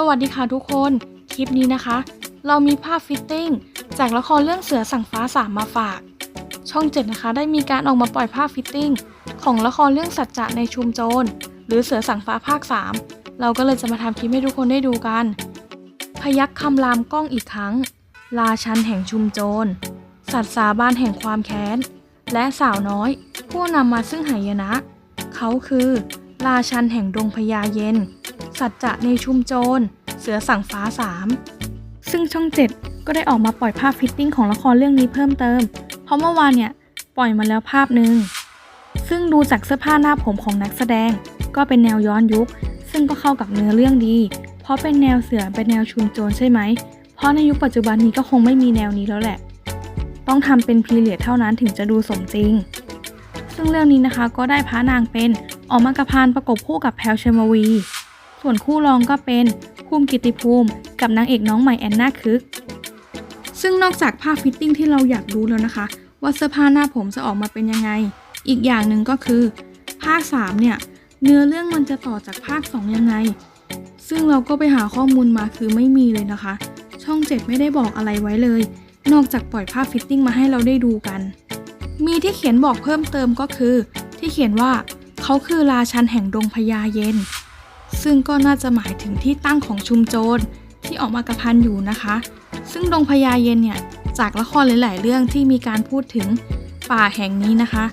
สวัสดีค่ะทุกคน คลิปนี้นะคะ เรามีภาพฟิตติ้งจากละครเรื่องเสือสั่งฟ้าสามมาฝาก ช่องเจ็ดนะคะได้มีการออกมาปล่อยภาพฟิตติ้งของละครเรื่องสัจจะในชุมโจร หรือเสือสั่งฟ้าภาค 3 เราก็เลยจะมาทำคลิปให้ทุกคนได้ดูกัน พยักคำรามกล้องอีกครั้งราชันแห่งชุมโจร สัตว์สาบานแห่งความแค้น และสาวน้อย ผู้นำมาซึ่งหายนะ เขาคือ ราชันแห่งดงพญาเย็น สัจจะในชุมโจร เสือสั่งฟ้าสามซึ่งช่องเจ็ดก็ได้ออกมาปล่อยภาพฟิตติ้งของละครเรื่องนี้เพิ่มเติม เพราะเมื่อวานเนี่ย ปล่อยมาแล้วภาพหนึ่ง ซึ่งดูจากเสื้อผ้าหน้าผมของนักแสดง ก็เป็นแนวย้อนยุค ซึ่งก็เข้ากับเนื้อเรื่องดี เพราะเป็นแนวเสือเป็นแนวชุมโจรใช่ไหม เพราะในยุคปัจจุบันนี้ก็คงไม่มีแนวนี้แล้วแหละ ต้องทำเป็นพีเรียดเท่านั้นถึงจะดูสมจริง ซึ่งเรื่องนี้นะคะก็ได้พระนางเป็นออกมากระพานประกบคู่กับแพลวเชมวี ส่วนคู่รองก็เป็นภูมิกิติภูมิ กับนางเอกน้องใหม่แอนนาคึก ซึ่งนอกจากภาพฟิตติ้งที่เราอยากรู้แล้วนะคะ ว่าเสื้อผ้าหน้าผมจะออกมาเป็นยังไง อีกอย่างหนึ่งก็คือ ภาค 3 เนี่ย เนื้อเรื่องมันจะต่อจากภาค 2 ยังไง ซึ่งเราก็ไปหาข้อมูลมาคือไม่มีเลยนะคะ ช่อง 7 ไม่ได้บอกอะไรไว้เลย นอกจากปล่อยภาพฟิตติ้งมาให้เราได้ดูกัน มีที่เขียนบอกเพิ่มเติมก็คือ ที่เขียนว่าเขาคือราชันแห่งดงพญาเย็น ซึ่งก็น่าจะหมายถึงที่ตั้งของชุมโจรที่ออกมากระพันอยู่นะคะ ซึ่งดงพญาเย็นเนี่ยจากละครหลาย ๆ เรื่องที่มีการพูดถึงป่าแห่งนี้นะคะ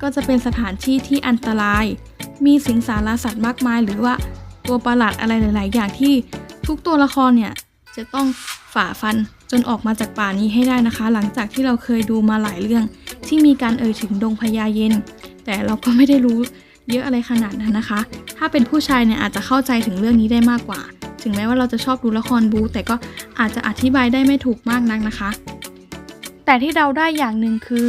ก็จะเป็นสถานที่ที่อันตราย มีสิงสารสัตว์มากมาย หรือว่าตัวประหลาดอะไรหลาย ๆ อย่างที่ทุกตัวละครเนี่ยจะต้องฝ่าฟันจนออกมาจากป่านี้ให้ได้นะคะ หลังจากที่เราเคยดูมาหลายเรื่องที่มีการเอ่ยถึงดงพญาเย็น แต่เราก็ไม่ได้รู้ เยอะอะไรขนาดนั้นนะคะ ถ้าเป็นผู้ชายเนี่ยอาจจะเข้าใจถึงเรื่องนี้ได้มากกว่า ถึงแม้ว่าเราจะชอบดูละครบู แต่ก็อาจจะอธิบายได้ไม่ถูกมากนักนะคะ แต่ที่เดาได้อย่างหนึ่งคือ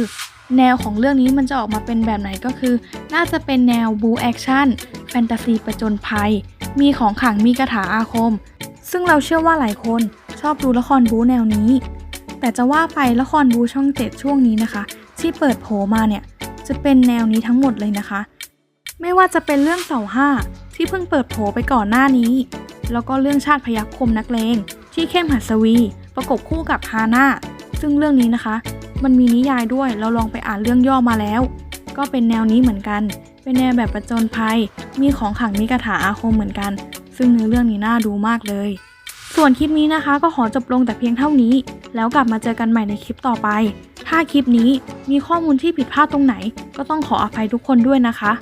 แนวของเรื่องนี้มันจะออกมาเป็นแบบไหนก็คือ น่าจะเป็นแนวบูแอคชั่นแฟนตาซีประจนภัย มีของขังมีคาถาอาคม ซึ่งเราเชื่อว่าหลายคนชอบดูละครบูแนวนี้ แต่จะว่าไปละครบูช่องเจ็ดช่วงนี้นะคะ ที่เปิดโผมาเนี่ยจะเป็นแนวนี้ทั้งหมดเลยนะคะ ไม่ว่าจะเป็นเรื่องเสาห้าที่เพิ่งเปิดโผไปก่อนหน้านี้ แล้วก็เรื่องชาติพยัคฆ์คมนักเลง ที่เข้มหัสวี ประกบคู่กับฮาน่าซึ่งเรื่องนี้นะคะ มันมีนิยายด้วยเราลองไปอ่านเรื่องย่อมาแล้ว ก็เป็นแนวนี้เหมือนกัน เป็นแนวแบบประจนภัย มีของขังมีคาถาอาคมเหมือนกัน ซึ่งเนื้อเรื่องนี้น่าดูมากเลย ส่วนคลิปนี้นะคะ ก็ขอจบลงแต่เพียงเท่านี้ แล้วกลับมาเจอกันใหม่ในคลิปต่อไป ถ้าคลิปนี้มีข้อมูลที่ผิดพลาดตรงไหน ก็ต้องขออภัยทุกคนด้วยนะคะ